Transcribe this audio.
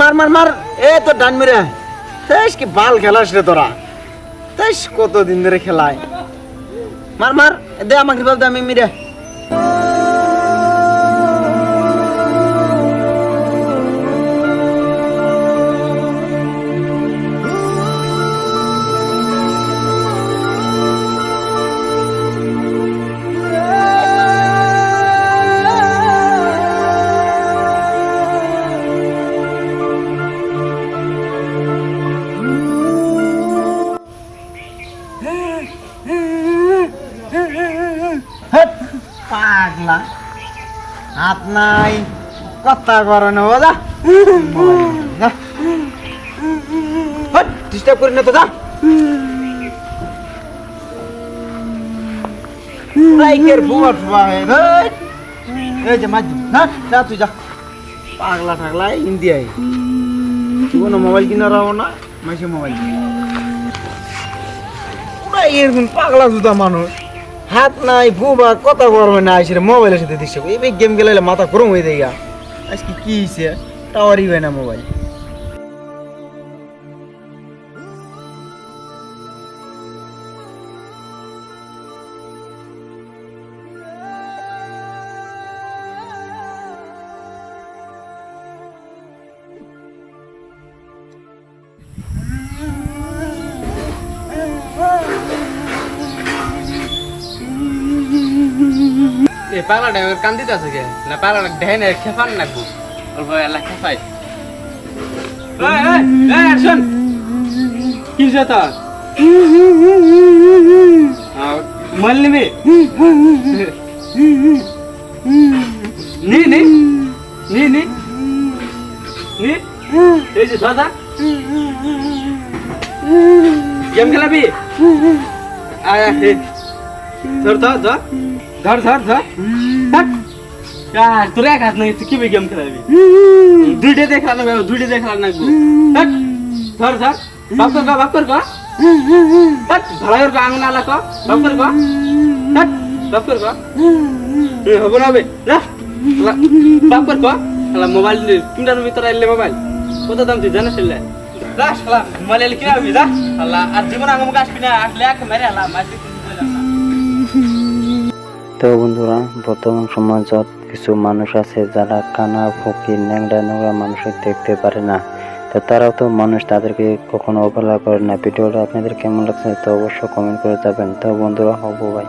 মার মার মার। এ তো ডান মেরে। তেস কি বাল খেলাস রে তোরা। তেস কতদিন ধরে খেলায়। মার মার, দে আমাকে বল দে, আমি মিরে। পাগলা। হাত নাই কথা করো না যা ডিস্টার্ব করি না তো, যা। লাইকের বুয়া ফুয়া হয়ে এই যে মাঝ না, যা, তুই যা। পাগলা ঠাগলা ইন্ডিয়ায় কোনো মোবাইল কিনা রাখো না মাসে মোবাইল এরকম পাগলা জুতা মানুষ। হাত নাই বুবা কথা গরমে না আসলে মোবাইলের সাথে দিচ্ছে এই গেম খেলাইলে মাথা গরম হয়ে দেয় আজকে কি হয়েছে টাওয়ারই হয় না মোবাইল এ পাগলাটা এবার কান দিতে আছে কে? না পাগলাটা ঢেই না খেফান নাকবো যে দাদা গেম খেলাবি? আয় ধর ধর। ধর ধর ধর। আর তোর এক হাত নাই তুই কি গেম খেলাবি? দুইটা দেখলাম না দুইটা দেখলাম না গো হাট। ধর ধর বাপ কর গা বাপ কর গা। ভালো করে আঙুন আলা কর বাপ কর গা। হাট বাপ কর গা। হব না বে। না লা- বাপ কর গা। আলা মোবাইল তিনটার ভিতরে আইলে মোবাইল কত দাম তুই জানিস যা শালা মোবাইল কিনা হবি যা। আল্লাহ আর জীবন আঙুম আসবি না আসলে এক মেরে আলা মাঝে তো বন্ধুরা, বর্তমান সমাজত কিছু মানুষ আছে যারা কানা, ফকির, ন্যাংরা, নোংরা মানুষের দেখতে পারে না। তো তারাও তো মানুষ, তাদেরকে কখনো অবহেলা করে না। ভিডিওটা আপনাদের কেমন লাগছে তো অবশ্যই কমেন্ট করে যাবেন তো বন্ধুরা, হব ভাই।